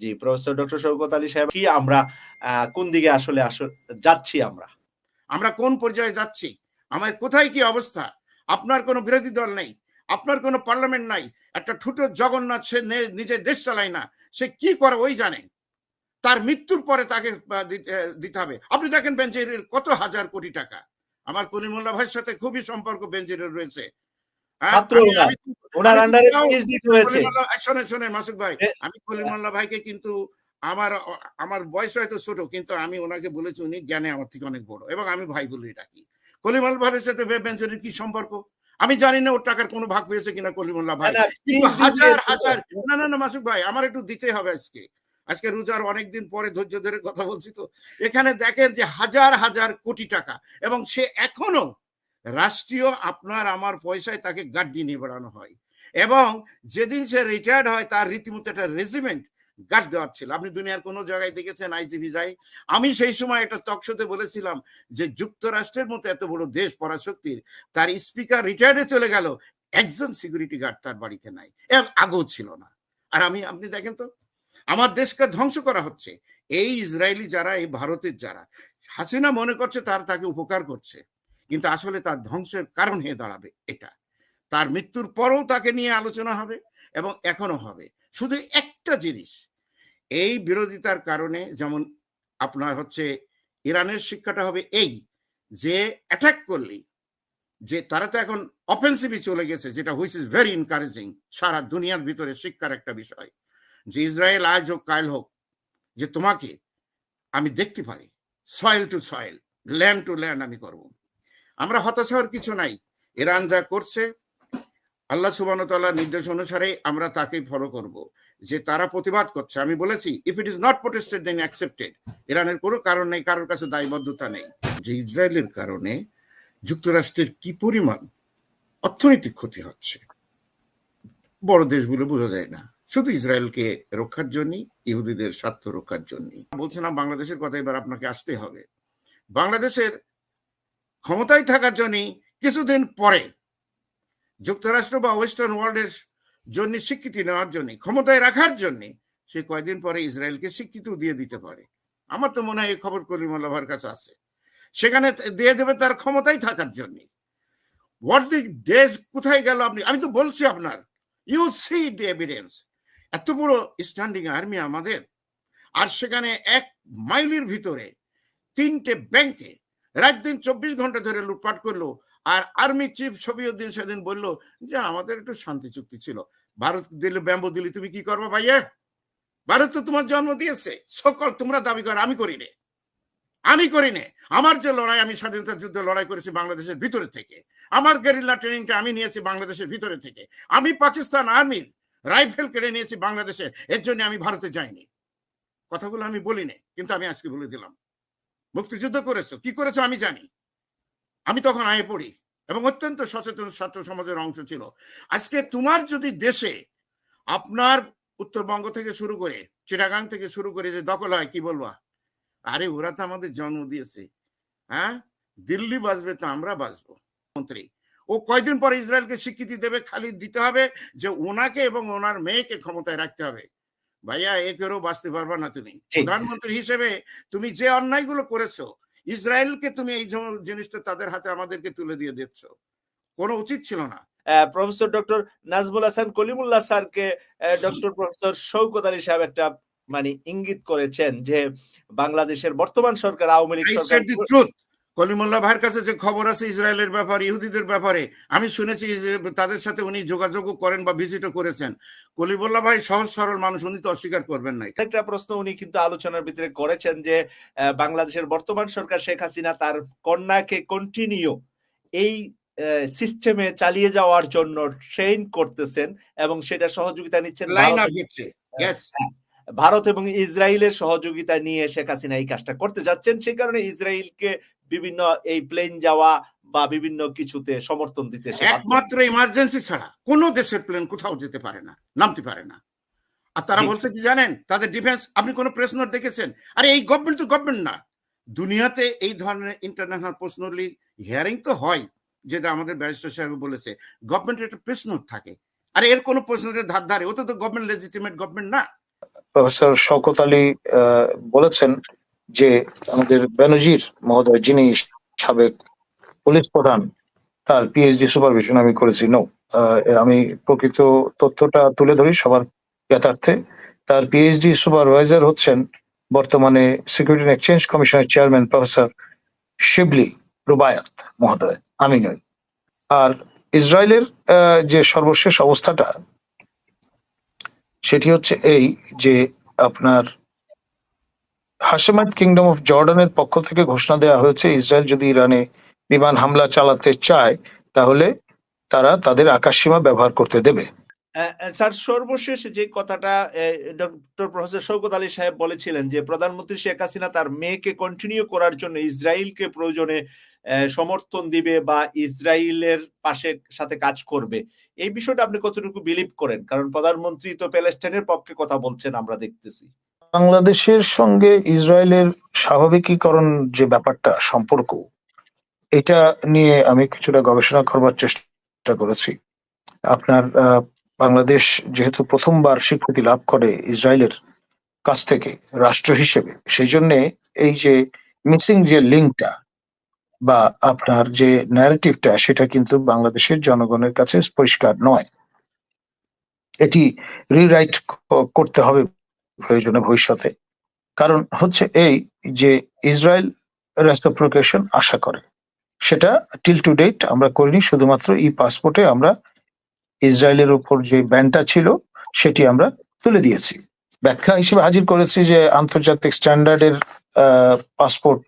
জি, professor doctor Ali সাহেব, কি আমরা কোন দিকে আসলে যাচ্ছি আমরা? আমরা কোন পর্যায়ে যাচ্ছি? আমার কোথায় কি অবস্থা? আপনার কোনো বিরোধী দল নেই, আপনার কোনো পার্লামেন্ট নাই, একটা ঠুটো জগন্নাথ সে নিজের দেশ চালায় না, সে কি করে ওই জানে? তার মৃত্যুর পরে তাকে দিতে হবে। আপনি দেখেন বেঞ্জিরের কত হাজার কোটি টাকা। আমার কলিমুল্লাহ ভাইয়ের সাথে খুবই সম্পর্ক বেঞ্জিরের রয়েছে। ছাত্র আমি- ওনার। আমি- ওনার আমি আন্ডারে পিএইচডি হয়েছে। কলিমুল্লাহ- এই শোনেন শোনেন ভাই। এ- আমি কলিমুল্লাহ ভাইকে কিন্তু আমার আমার বয়স হয়তো ছোট কিন্তু আমি ওনাকে বলেছি উনি জ্ঞানে আমার থেকে অনেক বড় এবং আমি ভাই বলেই ডাকি। কলিমুল্লাহ ভাইয়ের সাথে বেঞ্চের কি সম্পর্ক? আমি জানি না ওর টাকার কোনো ভাগ পেয়েছে কিনা কলিমুল্লাহ ভাই। কিন্তু হাজার হাজার না না না মাসুক ভাই আমার একটু দিতে হবে আজকে। আজকে রোজার অনেকদিন পরে ধৈর্য ধরে কথা বলছি তো। এখানে দেখেন যে হাজার হাজার কোটি টাকা এবং সে এখনও রাষ্ট্রীয় আপনার আমার পয়সায় তাকে গার্ড নিয়ে বেড়ানো হয়। এবং যেদিন সে রিটায়ার্ড হয়, তার রীতিমতো একটা রেজিমেন্ট গার্ড দেওয়ার ছিল। আপনি দুনিয়ার কোনো জায়গায় দেখেছেন আইজিবি যাই? আমি সেই সময় একটা তকশোতে বলেছিলাম যে, যুক্তরাষ্ট্রের মতো এত বড় দেশ পরাশক্তির, তার স্পিকার রিটায়ার্ডে চলে গেল, একজন সিকিউরিটি গার্ড তার বাড়িতে নাই। এর আগেও ছিল না। আর আমি, আপনি দেখেন তো, আমার দেশকে ধ্বংস করা হচ্ছে। এই ইসরায়েলি যারা, এই ভারতের যারা, হাসিনা মনে করছে তার তাকে উপকার করছে। কিন্তু আসলে তার ধ্বংসের কারণ হয়ে দাঁড়াবে এটা। তার মৃত্যুর পরেও তাকে নিয়ে আলোচনা হবে এবং এখনও হবে। শুধু একটা জিনিস, এই বিরোধিতার কারণে যেমন আপনার হচ্ছে ইরানের শিক্ষাটা হবে এই, যে অ্যাটাক করলেই, যে তারা তো এখন অফেন্সিভই চলে গেছে, যেটা হুইচ ইজ ভেরি এনকারেজিং সারা দুনিয়ার ভিতরে শিক্ষার একটা বিষয়, যে ইসরায়েল আজ হোক, কাল হোক, যে তোমাকে আমি দেখতে পারি soil to soil land to land আমি করব। আমরা হতাশ হওয়ার কিছু নাই। ইরান যা করছে, আল্লাহ সুবান তাল্লাহ নির্দেশ অনুসারে আমরা তাকেই ফলো করব। যে তারা প্রতিবাদ করছে, আমি বলেছি if it is not protested then accepted ইরানের কোনো কারণ নেই, কারোর কাছে দায়বদ্ধতা নেই। যে ইসরায়েলের কারণে যুক্তরাষ্ট্রের কি পরিমাণ অর্থনৈতিক ক্ষতি হচ্ছে, বড় দেশগুলো বোঝা যায় না। শুধু ইসরায়েলকে রক্ষার জন্য ইহুদিদের স্বার্থ রক্ষার জন্য বলছিলাম বাংলাদেশের কথা, এবার আপনাকে আসতে হবে। বাংলাদেশের ক্ষমতায় থাকার জন্য কিছুদিন পরে যুক্তরাষ্ট্র বা ওয়েস্টার্ন ওয়ার্ল্ডের জন্য স্বীকৃতি নেওয়ার জন্য, ক্ষমতায় রাখার জন্য সে কয়দিন পরে ইসরায়েলকে স্বীকৃতি দিয়ে দিতে পারে। আমার তো মনে হয় এই খবর কলিমাল্লাভার কাছে আছে। সেখানে দিয়ে দেবে তার ক্ষমতায় থাকার জন্য। দি দেশ কোথায় গেল আপনি, আমি তো বলছি আপনার ইউ সি দি এভিডেন্স এত বড় স্ট্যান্ডিং আর্মি আমাদের। আর সেখানে এক মাইলের ভিতরে তিনটে ব্যাংকে রাত দিন চব্বিশ ঘণ্টা ধরে লুটপাট করল, আর আর্মি চিফ শফিউদ্দিন সেদিন বলল যে, আমাদের একটু শান্তি চুক্তি ছিল। ভারত দিলে ব্যাম্বো দিলে তুমি কি করবে ভাইয়া? ভারত তো তোমার জন্ম দিয়েছে। সকল তোমরা দাবি করো, আমি করি নে আমি করি নে আমার যে লড়াই, আমি স্বাধীনতা যুদ্ধে লড়াই করেছি বাংলাদেশের ভিতরে থেকে। আমার গেরিল্লা ট্রেনিংটা আমি নিয়েছি বাংলাদেশের ভিতরে থেকে। আমি পাকিস্তান আর্মির রাইফেল কেড়ে নিয়েছি বাংলাদেশে। এর জন্য আমি ভারতে যাইনি। কথাগুলো আমি বলি নে কিন্তু আমি আজকে বলে দিলাম। মুক্তিযুদ্ধ করেছ। কি করেছ আমি জানি। আমি তখন আয়ে পড়ি এবং অত্যন্ত সচেতন ছাত্র সমাজের অংশ ছিল। আজকে তোমার যদি দেশে আপনার উত্তরবঙ্গ থেকে শুরু করে চিটাগাং থেকে শুরু করে যে দখল হয়, কি বলবা? আরে ওরা তো আমাদের জন্ম দিয়েছে। হ্যাঁ? দিল্লি বাঁচবে তো আমরা বাঁচবো। মন্ত্রী, ও কয়দিন পরে ইসরায়েলকে স্বীকৃতি দেবে, খালি দিতে হবে যে ওনাকে এবং ওনার মেয়েকে ক্ষমতায় রাখতে হবে। ভাইয়া এ করেও বাঁচতে পারবা না তুমি। প্রধানমন্ত্রী হিসেবে তুমি যে অন্যায়গুলো করেছ ইসরায়েলকে তুমি এই জিনিসটা তাদের হাতে আমাদেরকে তুলে দিয়ে দিচ্ছ। কোনো উচিত ছিল না। প্রফেসর ডক্টর নাজমুল হাসান কলিমুল্লাহ স্যারকে ডক্টর প্রফেসর শৌকত আলী সাহেব একটা মানে ইঙ্গিত করেছেন যে বাংলাদেশের বর্তমান সরকার আওয়ামী লীগ সরকার. কলিমুল্লাহ ভাইয়ের কাছে যে খবর আছে ইসরায়েলের ব্যাপারে ইহুদিদের ব্যাপারে আমি শুনেছি যে তাদের সাথে উনি যোগাযোগও করেন বা ভিজিটও করেছেন। কলিমুল্লাহ ভাই সহজ সরল মানুষ উনি তো অস্বীকার করবেন না একটা প্রশ্ন উনি কিন্তু আলোচনার ভিতরে করেছেন যে বাংলাদেশের বর্তমান সরকার শেখ হাসিনা তার কন্যাকে কন্টিনিউ এই সিস্টেমে চালিয়ে যাওয়ার জন্য ট্রেন করতেছেন এবং সেটা সহযোগিতা নিচ্ছেন Yes. ভারত এবং ইসরায়েলের সহযোগিতা নিয়ে শেখ হাসিনা এই কাজটা করতে যাচ্ছেন। সেই কারণে ইসরায়েলকে বিভিন্ন এই প্লেন যাওয়া বা বিভিন্ন কিছুতে সমর্থন দিতে একমাত্র ইমার্জেন্সি ছাড়া কোনো দেশের প্লেন কোথাও যেতে পারে না নামতে পারে না। আর তারা বলছে কি জানেন তাদের ডিফেন্স আপনি কোনো প্রেস নোট দেখেছেন? আরে এই গভর্নমেন্ট তো গভর্নমেন্ট না। দুনিয়াতে এই ধরনের ইন্টারন্যাশনাল প্রশ্নলি হিয়ারিং তো হয় যেটা আমাদের ব্যারিস্টার সাহেব বলেছে। গভর্নমেন্টের একটা প্রেস নোট থাকে। আরে এর কোনো প্রশ্নের ধার ধারে ও তো গভর্নমেন্ট লেজিটিমেট গভর্নমেন্ট না। প্রফেসর শওকত আলী আহ, বলেছেন যে আমাদের ব্যানার্জির মহোদয়, যিনি সাবেক পুলিশ প্রধান, তার পিএইচডি সুপারভিশন আমি করেছি। নো আমি প্রকৃত তথ্যটা তুলে ধরি সবার জ্ঞাতার্থে তার পিএইচডি সুপারভাইজার হচ্ছেন বর্তমানে সিকিউরিটি এক্সচেঞ্জ কমিশনের চেয়ারম্যান প্রফেসর শিবলি রুবায়াত মহোদয়, আমি নই। আর ইসরায়েলের যে সর্বশেষ অবস্থাটা, সেটি হচ্ছে এই যে আপনার হাসেমাইট কিংডম অফ জর্ডানের পক্ষ থেকে ঘোষণা দেওয়া হয়েছে, ইসরায়েল যদি ইরানে বিমান হামলা চালাতে চায়, তাহলে তারা তাদের আকাশসীমা ব্যবহার করতে দেবে। স্যার, সর্বশেষ যে কথাটা ডক্টর প্রফেসর শৌকত আলী সাহেব বলেছিলেন যে, প্রধানমন্ত্রী শেখ হাসিনা তার মেয়েকে কন্টিনিউ করার জন্য ইসরায়েলকে প্রয়োজনে সমর্থন দিবে বা ইসরায়েলের পাশে সাথে কাজ করবে। এই বিষয়টা আপনি কতটুকু বিলিভ করেন? কারণ প্রধানমন্ত্রী তো প্যালেস্টাইনের পক্ষে কথা বলছেন, আমরা দেখতেছি। বাংলাদেশের সঙ্গে ইসরায়েলের স্বাভাবিকীকরণ যে ব্যাপারটা, সম্পর্ক, এটা নিয়ে আমি কিছুটা গবেষণা করবার চেষ্টা করেছি। আপনার বাংলাদেশ যেহেতু প্রথমবার স্বীকৃতি লাভ করে ইসরায়েলের কাছ থেকে রাষ্ট্র হিসেবে সেই জন্য এই যে মিসিং যে লিঙ্কটা বা আপনার যে ন্যারেটিভটা সেটা কিন্তু বাংলাদেশের জনগণের কাছে পরিষ্কার নয়। এটি রিরাইট করতে হবে প্রয়োজনে ভবিষ্যতে। কারণ হচ্ছে এই যে ইসরায়েল রেস্টোপ্রিকেশন আশা করে, সেটা টিল টু ডেট আমরা করিনি, শুধুমাত্র ই পাসপোর্টে আমরা ইসরায়েলের উপর যে ব্যানটা ছিল, সেটি আমরা তুলে দিয়েছি। ব্যাখ্যা হিসেবে হাজির করেছি যে আন্তর্জাতিক স্ট্যান্ডার্ডের পাসপোর্ট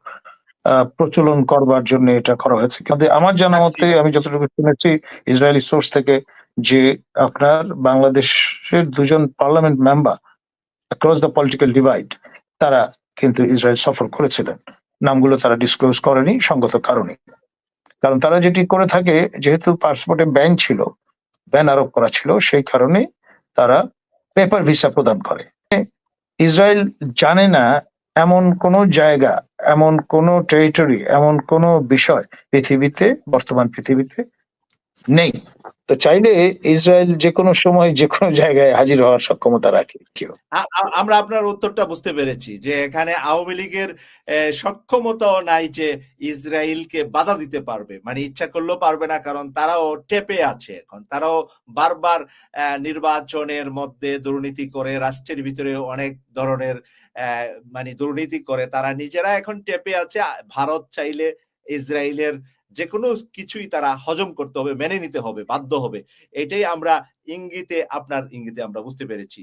প্রচলন করবার জন্য এটা করা হয়েছে। কিন্তু আমার জানা মতে, আমি যতটুকু শুনেছি, ইসরায়েলি সোর্স থেকে যে আপনার বাংলাদেশের দুজন parliament member across the political divide তারা কিন্তু ইসরায়েল সফর করেছিলেন। নামগুলো তারা ডিসক্লোজ করেনি, সঙ্গত কারণে। কারণ তারা যেটি করে থাকে, যেহেতু পাসপোর্টে ব্যান ছিল ব্যান আরোপ করা ছিল, সেই কারণে তারা পেপার ভিসা প্রদান করে। ইসরায়েল জানে না এমন কোন জায়গা, এমন কোন টেরিটরি এমন কোন বিষয় পৃথিবীতে, বর্তমান পৃথিবীতে নেই। তো চাইলে ইসরায়েল যে কোনো সময় যে কোনো জায়গায় হাজির হওয়ার সক্ষমতা রাখে, কেউ। আমরা আপনার উত্তরটা বুঝতে পেরেছি যে এখানে আওয়ামী লীগের সক্ষমতাও নাই যে ইসরায়েলকে বাধা দিতে পারবে। মানে ইচ্ছা করলেও পারবে না, কারণ তারাও টেপে আছে এখন। তারাও বারবার নির্বাচনের মধ্যে দুর্নীতি করে, রাষ্ট্রের ভিতরে অনেক ধরনের মানে দুর্নীতি করে, তারা নিজেরা এখন টেপে আছে। ভারত চাইলে ইসরায়েলের যে কোনো কিছুই তারা হজম করতে হবে, মেনে নিতে হবে, বাধ্য হবে। এটাই আমরা ইঙ্গিতে, আপনার ইঙ্গিতে আমরা বুঝতে পেরেছি।